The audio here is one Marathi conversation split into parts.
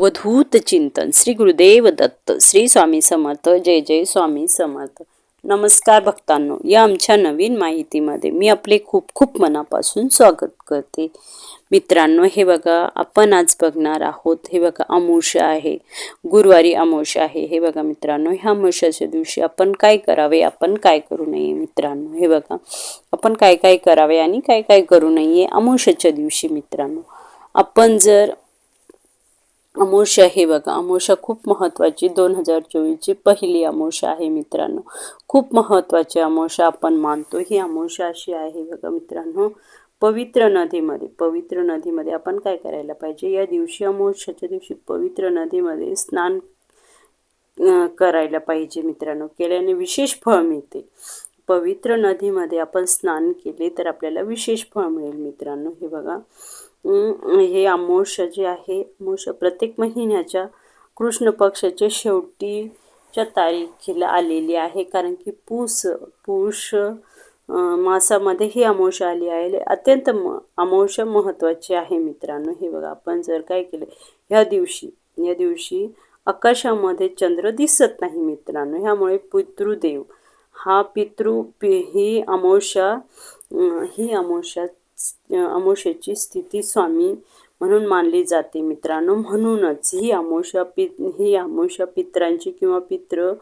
अवधूत चिंतन. श्री गुरुदेव दत्त श्री स्वामी समर्थ जय जय स्वामी समर्थ. नमस्कार भक्तांनो या आमच्या नवीन माहितीमध्ये मी आपले खूप खूप मनापासून स्वागत करते. मित्रांनो हे बघा आपण आज बघणार आहोत हे बघा अमोशा आहे गुरुवारी अमोशा आहे. हे बघा मित्रांनो ह्या अमोशाच्या दिवशी आपण काय करावे आपण काय करू नये मित्रांनो? हे बघा आपण काय काय करावे आणि काय काय करू नये अमोशाच्या दिवशी मित्रांनो? आपण जर अमोशा हे बघा अमोशा खूप महत्त्वाची दोन हजार चोवीसची पहिली अमोशा आहे मित्रांनो. खूप महत्त्वाची अमोशा आपण मानतो. ही अमोशा अशी आहे बघा मित्रांनो. पवित्र नदीमध्ये पवित्र नदीमध्ये आपण काय करायला पाहिजे? या दिवशी अमोषाच्या दिवशी पवित्र नदीमध्ये स्नान करायला पाहिजे मित्रांनो. केल्याने विशेष फळ मिळते. पवित्र नदीमध्ये आपण स्नान केले तर आपल्याला विशेष फळ मिळेल मित्रांनो. हे बघा. हे अमोशा जे आहे अमोशा प्रत्येक महिन्याच्या कृष्ण पक्षाच्या शेवटीच्या तारखेला आलेली आहे. कारण की पूस पूष मासामध्ये ही अमावस्या आली आहे. अत्यंत म अमावश्य महत्त्वाची आहे मित्रांनो. हे बघा आपण जर काय केलं ह्या दिवशी या दिवशी आकाशामध्ये चंद्र दिसत नाही मित्रांनो. ह्यामुळे पितृदेव हा पितृ पि ही अमावश्या ही अमावश्या अमोशाची स्थिती स्वामी म्हणून मानली जाते मित्रांनो. म्हणूनच ही अमोशा पि ही अमोशा पित्रांची किंवा पित्र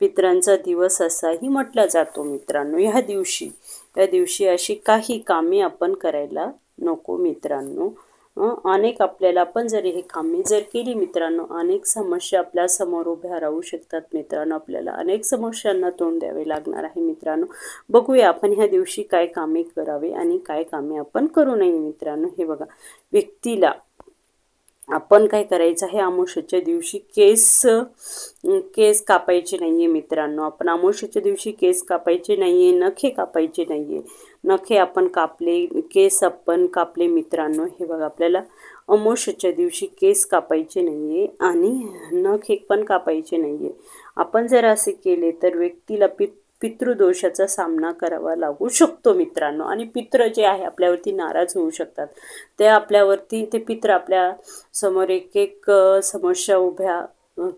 पित्रांचा दिवस असाही म्हटला जातो मित्रांनो. ह्या दिवशी या दिवशी अशी काही कामे आपण करायला नको मित्रांनो. अनेक आपल्याला आपण जर हे कामे जर केली मित्रांनो अनेक समस्या आपल्यासमोर उभ्या राहू शकतात मित्रांनो आपल्याला. अनेक समस्यांना तोंड द्यावे लागणार आहे मित्रांनो. बघूया आपण ह्या दिवशी काय कामे करावे आणि काय कामे आपण करू नये मित्रांनो. हे बघा व्यक्तीला आपण काय करायचं आहे? अमावस्येच्या दिवशी केस केस कापायचे नाही आहे मित्रांनो. आपण अमावस्येच्या दिवशी केस कापायचे नाही आहे नखे कापायचे नाही आहे नखे आपण कापले केस आपण कापले मित्रांनो. हे बघा आपल्याला अमोशच्या दिवशी केस कापायचे नाही आहे आणि नखे पण कापायचे नाही आहे आपण जर असे केले तर व्यक्तीला पित पितृदोषाचा सामना करावा लागू शकतो मित्रांनो. आणि पित्र जे आहे आपल्यावरती नाराज होऊ शकतात. ते आपल्यावरती ते पित्र आपल्यासमोर एक एक समस्या उभ्या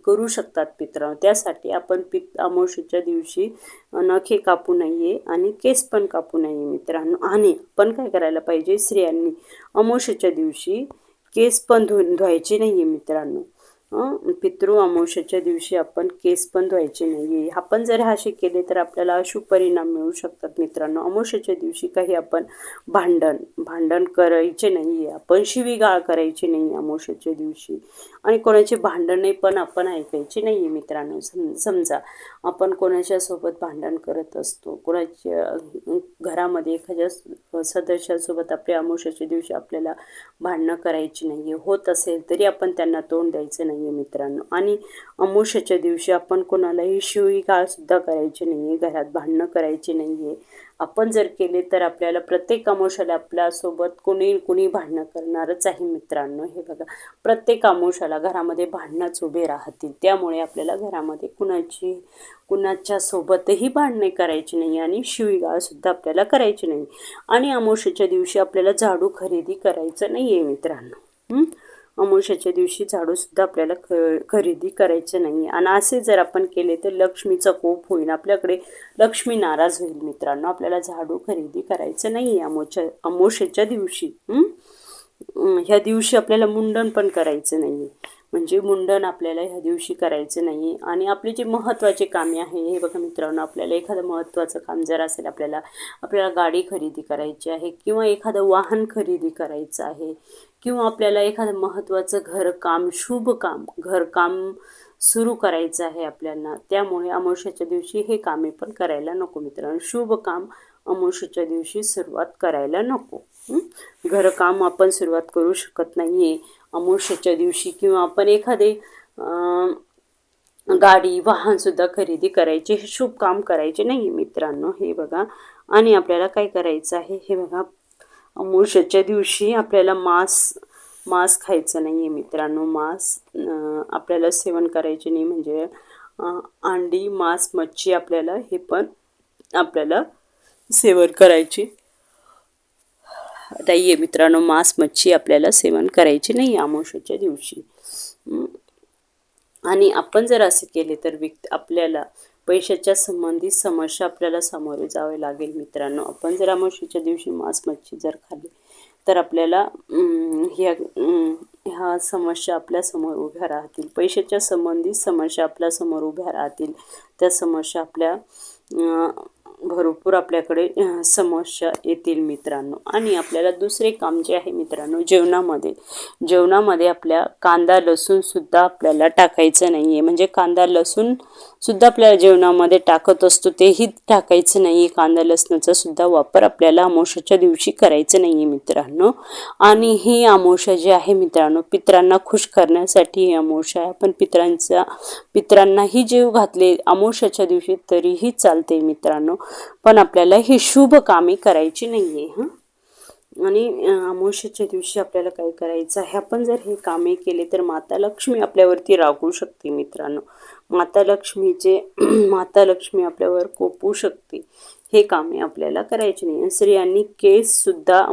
करू शकतात पित्र. त्यासाठी आपण पित अमावशीच्या दिवशी नखे कापू नये आणि केस पण कापू नये मित्रांनो. आणि आपण काय करायला पाहिजे? स्त्रियांनी अमावशीच्या दिवशी केस पण धु धुवायचे नाही आहे मित्रांनो. पितृ अमावस्येच्या दिवशी आपण केस पण धुवायचे नाही आपण जर असे केले तर आपल्याला अशुभ परिणाम मिळू शकतात मित्रांनो. अमावस्येच्या दिवशी काही आपण भांडण भांडण करायचे नाही आहे आपण शिवीगाळ करायची नाही अमावस्येच्या दिवशी. आणि कोणाचे भांडणे पण आपण ऐकायचे नाही आहे मित्रांनो. सम समजा आपण कोणाच्या सोबत भांडण करत असतो. कोणाच्या घरामध्ये एखाद्या सदस्यासोबत आपल्या अमावस्येच्या दिवशी आपल्याला भांडणं करायची नाही आहे होत असेल तरी आपण त्यांना तोंड द्यायचं नाही आहे मित्रांनो. आणि अमावस्येच्या दिवशी आपण कोणालाही शिवीगाळसुद्धा करायची नाही आहे घरात भांडणं करायची नाही आहे आपण जर केले तर आपल्याला प्रत्येक अमावस्याला आपल्यासोबत कोणी कोणी भांडणं करणारच आहे मित्रांनो. हे बघा प्रत्येक अमावस्याला घरामध्ये भांडणंच उभे राहतील. त्यामुळे आपल्याला घरामध्ये कुणाची कुणाच्या सोबतही भांडणे करायची नाही आणि शिवीगाळसुद्धा आपल्याला करायची नाही आणि अमावस्येच्या दिवशी आपल्याला झाडू खरेदी करायचं नाही आहे मित्रांनो हं? दिवशी झाडूसुद्धा आपल्याला ख खरेदी करायचं नाही. आणि असे जर आपण केले तर लक्ष्मीचा कोप होईल. आपल्याकडे लक्ष्मी नाराज होईल मित्रांनो. आपल्याला झाडू खरेदी करायचं नाही आहे अमोच्या अमावस्येच्या दिवशी. ह्या दिवशी आपल्याला मुंडन पण करायचं नाही आहे. म्हणजे मुंडन आपल्याला ह्या दिवशी करायचं नाही आहे आणि आपले जे महत्त्वाचे कामे आहे हे बघा मित्रांनो आपल्याला एखादं महत्त्वाचं काम जर असेल आपल्याला आपल्याला गाडी खरेदी करायची आहे किंवा एखादं वाहन खरेदी करायचं आहे किंवा आपल्याला एखादं महत्त्वाचं घरकाम शुभ काम घरकाम सुरू करायचं आहे आपल्याला त्यामुळे अमावश्याच्या दिवशी हे कामे पण करायला नको मित्रांनो. शुभ काम अमावश्याच्या दिवशी सुरुवात करायला नको. घरकाम आपण सुरुवात करू शकत नाही आहे अमावस्येच्या दिवशी किंवा आपण एखादे गाडी वाहनसुद्धा खरेदी करायचे हे शुभ काम करायचे नाही मित्रांनो हे बघा. आणि आपल्याला काय करायचं आहे? हे बघा. अमावस्येच्या दिवशी आपल्याला मांस मांस खायचं नाही आहे मित्रांनो मांस आपल्याला सेवन करायचे नाही. म्हणजे अंडी मांस मच्छी आपल्याला हे पण आपल्याला सेवन करायची. नाही आहे मित्रांनो मांस मच्छी आपल्याला सेवन करायची नाही आहे दिवशी. आणि आपण जर असे केले तर व्यक्ती आपल्याला पैशाच्या संबंधित समस्या आपल्याला सामोरे जावे लागेल मित्रांनो. आपण जर अमावस्येच्या दिवशी मांस मच्छी जर खाल्ली तर आपल्याला ह्या ह्या समस्या आपल्यासमोर उभ्या राहतील. पैशाच्या संबंधित समस्या आपल्यासमोर उभ्या राहतील. त्या समस्या आपल्या भरपूर आपल्याकडे समस्या येतील मित्रांनो. आणि आपल्याला दुसरे काम जे आहे मित्रांनो जेवणामध्ये. जेवणामध्ये आपल्या कांदा लसूणसुद्धा आपल्याला टाकायचं नाही आहे म्हणजे कांदा लसूणसुद्धा आपल्याला जेवणामध्ये टाकत असतो तेही टाकायचं नाही आहे कांदा लसणाचा सुद्धा वापर आपल्याला अमावस्याच्या दिवशी करायचं नाही आहे मित्रांनो. आणि ही अमावस्या जी आहे मित्रांनो पित्रांना खुश करण्यासाठी ही अमावस्या आहे. आपण पित्रांचा पित्रांनाही जीव घातले अमावस्याच्या दिवशी तरीही चालते मित्रांनो. पण आपल्याला ही शुभ कामे करायची नाही आहे हां? आणि अं, दिवशी आपल्याला काय करायचं आहे? आपण जर हे कामे केले तर माता लक्ष्मी आपल्यावरती रागू शकते मित्रांनो. माता लक्ष्मीचे माता लक्ष्मी आपल्यावर कोपू शकते. हे कामे आपल्याला करायची नाही. स्त्रियांनी केस सुद्धा